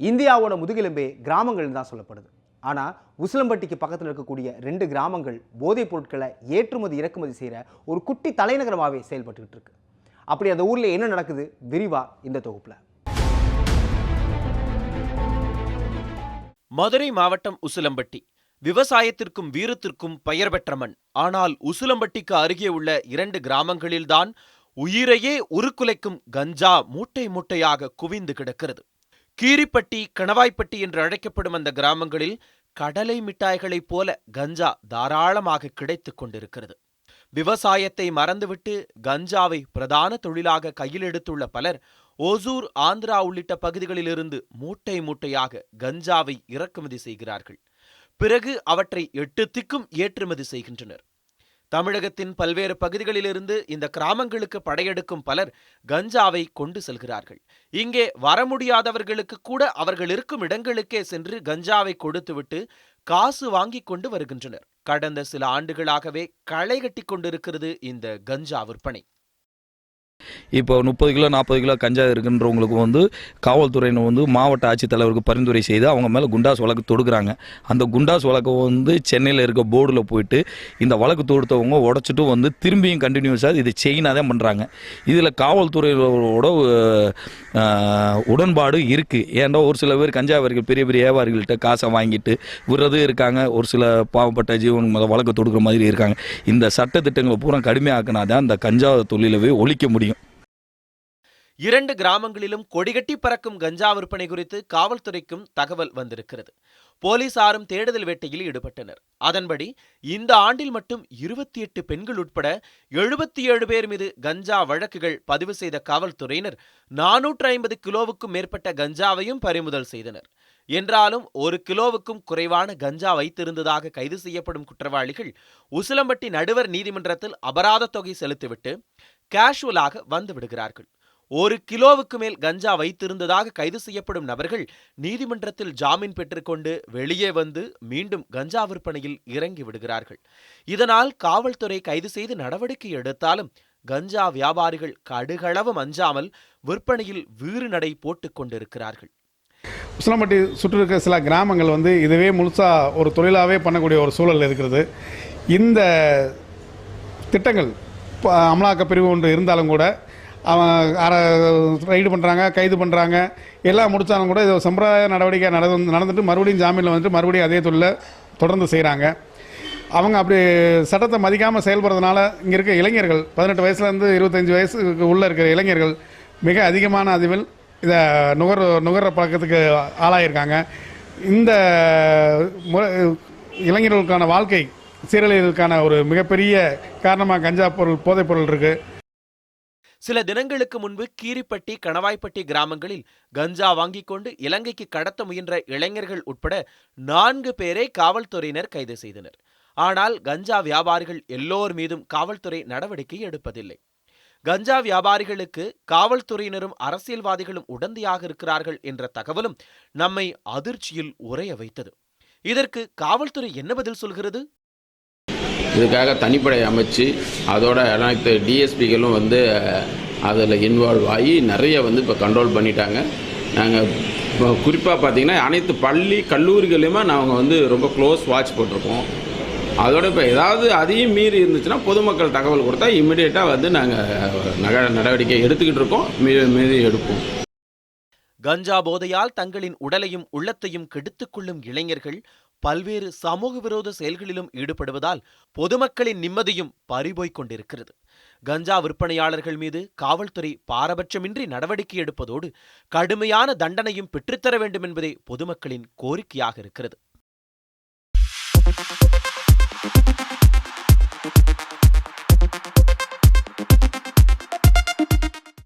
இந்தியாவோட முதுகெலும்பே கிராமங்கள் தான் சொல்லப்படுது. ஆனால் உசிலம்பட்டிக்கு பக்கத்தில் இருக்கக்கூடிய ரெண்டு கிராமங்கள் போதைப் பொருட்களை ஏற்றுமதி இறக்குமதி செய்கிற ஒரு குட்டி தலைநகரமாகவே செயல்பட்டுக்கிட்டு இருக்கு. அப்படி அந்த ஊரில் என்ன நடக்குது? விரிவா இந்த தொகுப்பில். மதுரை மாவட்டம் உசிலம்பட்டி. விவசாயத்திற்கும் வீரத்திற்கும் பெயர் பெற்ற மண். ஆனால் உசிலம்பட்டிக்கு அருகே உள்ள இரண்டு கிராமங்களில்தான் உயிரையே உருக்குலைக்கும் கஞ்சா மூட்டை மூட்டையாக குவிந்து கிடக்கிறது. கீரிப்பட்டி கணவாய்ப்பட்டி என்று அழைக்கப்படும் அந்த கிராமங்களில் கடலை மிட்டாய்களைப் போல கஞ்சா தாராளமாக கிடைத்துக் கொண்டிருக்கிறது. விவசாயத்தை மறந்துவிட்டு கஞ்சாவை பிரதான தொழிலாக கையில் எடுத்துள்ள பலர் ஓசூர் ஆந்திரா உள்ளிட்ட பகுதிகளிலிருந்து மூட்டை மூட்டையாக கஞ்சாவை இறக்குமதி செய்கிறார்கள். பிறகு அவற்றை எட்டு திக்கும் ஏற்றுமதி செய்கின்றனர். தமிழகத்தின் பல்வேறு பகுதிகளிலிருந்து இந்த கிராமங்களுக்கு படையெடுக்கும் பலர் கஞ்சாவை கொண்டு செல்கிறார்கள். இங்கே வர முடியாதவர்களுக்கு கூட அவர்கள் இருக்கும் இடங்களுக்கே சென்று கஞ்சாவை கொடுத்துவிட்டு காசு வாங்கிக் கொண்டு வருகின்றனர். கடந்த சில ஆண்டுகளாகவே களை கட்டி கொண்டிருக்கிறது இந்த கஞ்சா விற்பனை. இப்போ முப்பது கிலோ நாற்பது கிலோ கஞ்சா இருக்குன்றவங்களுக்கு வந்து காவல்துறையினர் வந்து மாவட்ட ஆட்சித்தலைவருக்கு பரிந்துரை செய்து அவங்க மேலே குண்டாஸ் வழக்கு தொடுக்குறாங்க. அந்த குண்டாஸ் வழக்கு வந்து சென்னையில் இருக்க போர்டில் போயிட்டு இந்த வழக்கு தொடுத்தவங்க உடச்சிட்டு வந்து திரும்பியும் கண்டினியூஸாக இது செயினாக தான் பண்ணுறாங்க இதில் காவல்துறையினரோட உடன்பாடு இருக்குது ஏன்டா ஒரு சில பேர் கஞ்சாவர்கள் பெரிய பெரிய வியாபாரிகள்கிட்ட காசை வாங்கிட்டு விடுறதும் இருக்காங்க. ஒரு சில பாவப்பட்ட ஜீவன் மேல வழக்கு தொடுக்கிற மாதிரி இருக்காங்க. இந்த சட்டத்திட்டங்களை பூரா கடுமையாக்கினா தான் இந்த கஞ்சா தொழிலவே ஒழிக்க முடியும். இரண்டு கிராமங்களிலும் கொடிகட்டி பறக்கும் கஞ்சா விற்பனை குறித்து காவல்துறைக்கும் தகவல் வந்திருக்கிறது. போலீசாரும் தேடுதல் வேட்டையில் ஈடுபட்டனர். அதன்படி இந்த ஆண்டில் மட்டும் இருபத்தி எட்டு பெண்கள் உட்பட எழுபத்தி ஏழு பேர் மீது கஞ்சா வழக்குகள் பதிவு செய்த காவல்துறையினர் நானூற்று ஐம்பது கிலோவுக்கும் மேற்பட்ட கஞ்சாவையும் பறிமுதல் செய்தனர். என்றாலும் ஒரு கிலோவுக்கும் குறைவான கஞ்சா வைத்திருந்ததாக கைது செய்யப்படும் குற்றவாளிகள் உசிலம்பட்டி நடுவர் நீதிமன்றத்தில் அபராத தொகை செலுத்திவிட்டு கேஷுவலாக வந்து விடுகிறார்கள். ஒரு கிலோவுக்கு மேல் கஞ்சா வைத்திருந்ததாக கைது செய்யப்படும் நபர்கள் நீதிமன்றத்தில் ஜாமீன் பெற்றுக்கொண்டு வெளியே வந்து மீண்டும் கஞ்சா விற்பனையில் இறங்கி விடுகிறார்கள். இதனால் காவல்துறை கைது செய்து நடவடிக்கை எடுத்தாலும் கஞ்சா வியாபாரிகள் கடுகளவும் அஞ்சாமல் விற்பனையில் வீறு நடை போட்டுக் கொண்டிருக்கிறார்கள். உசிலம்பட்டி சுற்றி சில கிராமங்கள் வந்து இதுவே முழுசாக ஒரு தொழிலாகவே பண்ணக்கூடிய ஒரு சூழல் இருக்கிறது. இந்த திட்டங்கள் அமலாக்க பிரிவு ஒன்று இருந்தாலும் கூட அவன் அரை ரைடு பண்ணுறாங்க கைது பண்ணுறாங்க எல்லாம் முடித்தாலும் கூட இது சம்பிரதாய நடவடிக்கை நடந்து நடந்துட்டு மறுபடியும் ஜாமீனில் வந்துட்டு மறுபடியும் அதே தொழிலை தொடர்ந்து செய்கிறாங்க அவங்க அப்படி சட்டத்தை மதிக்காமல் செயல்படுறதுனால இங்கே இருக்க இளைஞர்கள் பதினெட்டு வயசுலேருந்து இருபத்தஞ்சி வயசுக்கு உள்ளே இருக்கிற இளைஞர்கள் மிக அதிகமான அதிவில் இதை நுகர் நுகர்ற பழக்கத்துக்கு ஆளாயிருக்காங்க. இந்த முறை இளைஞர்களுக்கான வாழ்க்கை சீரழிவதற்கான ஒரு மிகப்பெரிய காரணமாக கஞ்சா பொருள் போதைப்பொருள் இருக்குது சில தினங்களுக்கு முன்பு கீரிப்பட்டி கணவாய்ப்பட்டி கிராமங்களில் கஞ்சா வாங்கிக் கொண்டு இலங்கைக்கு கடத்த முயன்ற இளைஞர்கள் உட்பட நான்கு பேரை காவல்துறையினர் கைது செய்தனர். ஆனால் கஞ்சா வியாபாரிகள் எல்லோர் மீதும் காவல்துறை நடவடிக்கை எடுப்பதில்லை. கஞ்சா வியாபாரிகளுக்கு காவல்துறையினரும் அரசியல்வாதிகளும் உடந்தையாக இருக்கிறார்கள் என்ற தகவலும் நம்மை அதிர்ச்சியில் உறைய வைத்தது. இதற்கு காவல்துறை என்ன பதில் சொல்கிறது? இதுக்காக தனிப்படை அமைச்சு அதோட அனைத்து டிஎஸ்பிகளும் வந்து அதில் இன்வால்வ் ஆகி நிறைய வந்து இப்போ கண்ட்ரோல் பண்ணிட்டாங்க. நாங்கள் இப்போ குறிப்பாக பார்த்தீங்கன்னா அனைத்து பள்ளி கல்லூரிகளையுமே நாங்கள் வந்து ரொம்ப க்ளோஸ் வாட்ச் போட்டிருக்கோம். அதோட இப்போ ஏதாவது அதையும் மீறி இருந்துச்சுன்னா பொதுமக்கள் தகவல் கொடுத்தா இம்மிடியேட்டாக வந்து நாங்கள் நக நடவடிக்கை எடுத்துக்கிட்டு இருக்கோம். மீ மீறி எடுப்போம். கஞ்சா போதையால் தங்களின் உடலையும் உள்ளத்தையும் கெடுத்துக்கொள்ளும் இளைஞர்கள் பல்வேறு சமூக விரோத செயல்களிலும் ஈடுபடுவதால் பொதுமக்களின் நிம்மதியும் பறிபோய்க் கொண்டிருக்கிறது. கஞ்சா விற்பனையாளர்கள் மீது காவல்துறை பாரபட்சமின்றி நடவடிக்கை எடுப்பதோடு கடுமையான தண்டனையும் பெற்றுத்தர வேண்டும் என்பதே பொதுமக்களின் கோரிக்கையாக இருக்கிறது.